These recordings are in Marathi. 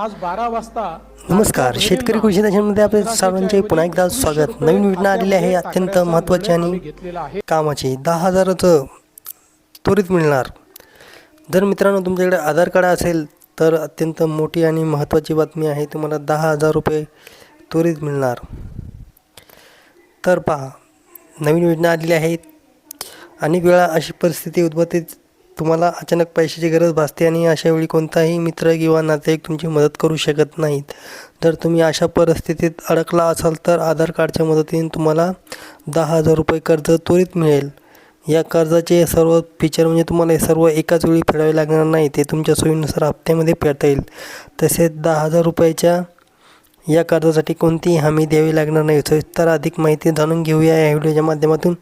आज बारा वाजता नमस्कार शेतकरी कृषी दर्शनमध्ये आपले सर्वांचे पुन्हा एकदा स्वागत. नवीन योजना आलेली आहे अत्यंत महत्त्वाची आणि कामाची. दहा हजाराचं त्वरित मिळणार. जर मित्रांनो तुमच्याकडे आधार कार्ड असेल तर अत्यंत मोठी आणि महत्त्वाची बातमी आहे तुम्हाला दहा हजार रुपये त्वरित मिळणार. तर पहा नवीन योजना आलेली आहे. अनेक वेळा अशी परिस्थिती उद्भवते तुम्हाला अचानक पैशाची गरज भासते आणि अशा वेळी कोणताही मित्र किंवा नातेवाईक तुमची मदत करू शकत नाहीत. जर तुम्ही अशा परिस्थितीत अडकला असाल तर आधार कार्डच्या मदतीने तुम्हाला दहा हजार रुपये कर्ज त्वरित मिळेल. या कर्जाचे सर्व फीचर म्हणजे तुम्हाला हे सर्व एकाच वेळी फेडावे लागणार नाही. ते तुमच्या सोयीनुसार हप्त्यामध्ये फेडता येईल. तसेच दहा हजार रुपयाच्या या कर्जासाठी कोणतीही हमी द्यावी लागणार नाही. सविस्तर अधिक माहिती जाणून घेऊया. या व्हिडिओच्या माध्यमातून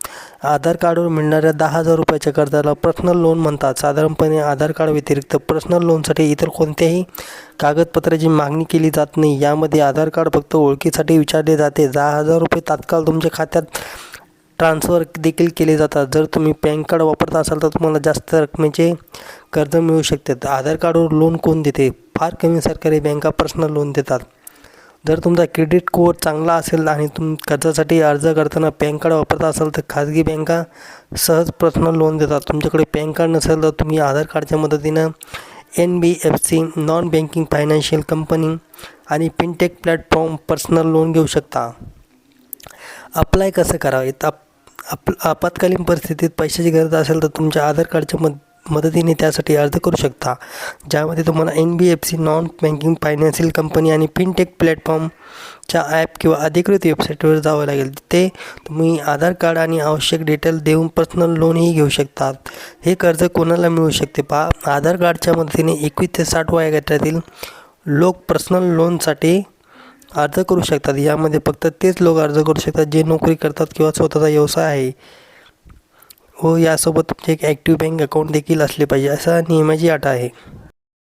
आधार कार्डवर मिळणाऱ्या दहा हजार रुपयाच्या कर्जाला पर्सनल लोन म्हणतात. साधारणपणे आधार कार्ड व्यतिरिक्त पर्सनल लोनसाठी इतर कोणत्याही कागदपत्राची मागणी केली जात नाही. यामध्ये आधार कार्ड फक्त ओळखीसाठी विचारले जाते. दहा हजार रुपये तात्काळ तुमच्या खात्यात ट्रान्सफर देखील केले जातात. जर तुम्ही पॅन कार्ड वापरत असाल तर तुम्हाला जास्त रकमेचे कर्ज मिळू शकते. आधार कार्डवर लोन कोण देते? फार कमी सरकारी बँका पर्सनल लोन देतात. जर तुमचा क्रेडिट स्कोअर चांगला असेल आणि तुम कर्जासाठी अर्ज करताना पॅन कार्ड वापरत असाल तर खाजगी बँका सहज पर्सनल लोन देतात. तुमच्याकडे पॅन कार्ड नसेल तर तुम्ही आधार कार्डच्या मदतीनं N B F C non banking financial company आणि फिनटेक प्लॅटफॉर्म पर्सनल लोन घेऊ शकता. अप्लाय कसं करावे आप आप आपत्कालीन परिस्थितीत पैशाची गरज असेल तर तुमच्या आधार कार्डच्या मद मदतीने त्यासाठी अर्ज करू शकता. ज्यामध्ये तुम्हाला N B F C non banking financial company आणि फिनटेक प्लॅटफॉर्मच्या ॲप किंवा अधिकृत वेबसाईटवर जावं लागेल. तिथे तुम्ही आधार कार्ड आणि आवश्यक डिटेल देऊन पर्सनल लोनही घेऊ शकतात. हे कर्ज कोणाला मिळू शकते? पहा आधार कार्डच्या मदतीने एकवीस ते साठ वयागटातील लोक पर्सनल लोनसाठी अर्ज करू शकतात. यामध्ये फक्त तेच लोक अर्ज करू शकतात जे नोकरी करतात किंवा स्वतःचा व्यवसाय आहे. व यासोबत तुमचे एक ॲक्टिव्ह बँक अकाउंट देखील असले पाहिजे असा नियमाची अट आहे.